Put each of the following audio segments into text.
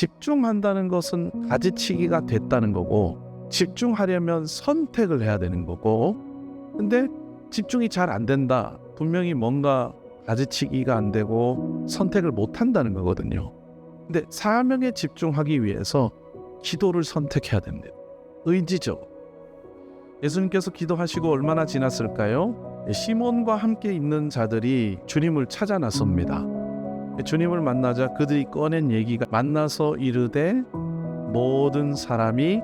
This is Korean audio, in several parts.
집중한다는 것은 가지치기가 됐다는 거고 집중하려면 선택을 해야 되는 거고 근데 집중이 잘 안 된다. 분명히 뭔가 가지치기가 안 되고 선택을 못 한다는 거거든요. 근데 사명에 집중하기 위해서 기도를 선택해야 됩니다. 의지적. 예수님께서 기도하시고 얼마나 지났을까요? 시몬과 함께 있는 자들이 주님을 찾아 나섭니다. 주님을 만나자 그들이 꺼낸 얘기가 만나서 이르되 모든 사람이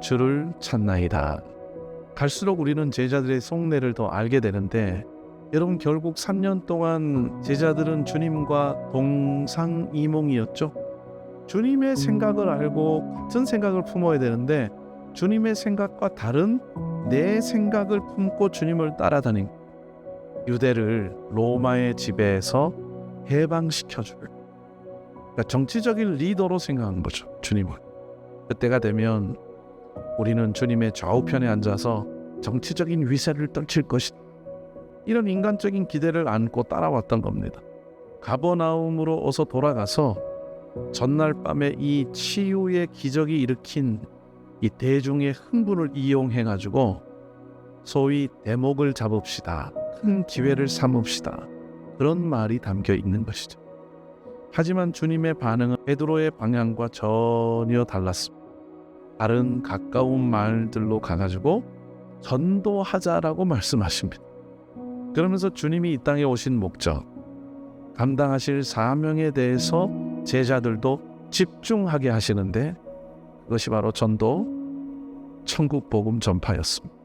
주를 찾나이다. 갈수록 우리는 제자들의 속내를 더 알게 되는데 여러분 결국 3년 동안 제자들은 주님과 동상이몽이었죠. 주님의 생각을 알고 같은 생각을 품어야 되는데 주님의 생각과 다른 내 생각을 품고 주님을 따라다닌 유대를 로마의 지배에서 해방시켜 줄 그러니까 정치적인 리더로 생각한 거죠. 주님을. 그때가 되면 우리는 주님의 좌우편에 앉아서 정치적인 위세를 떨칠 것이다. 이런 인간적인 기대를 안고 따라왔던 겁니다. 가버나움으로 어서 돌아가서 전날 밤에 이 치유의 기적이 일으킨 이 대중의 흥분을 이용해 가지고 소위 대목을 잡읍시다. 큰 기회를 삼읍시다. 그런 말이 담겨 있는 것이죠. 하지만 주님의 반응은 베드로의 방향과 전혀 달랐습니다. 다른 가까운 말들로 가가지고 전도하자라고 말씀하십니다. 그러면서 주님이 이 땅에 오신 목적, 감당하실 사명에 대해서 제자들도 집중하게 하시는데 그것이 바로 전도, 천국 복음 전파였습니다.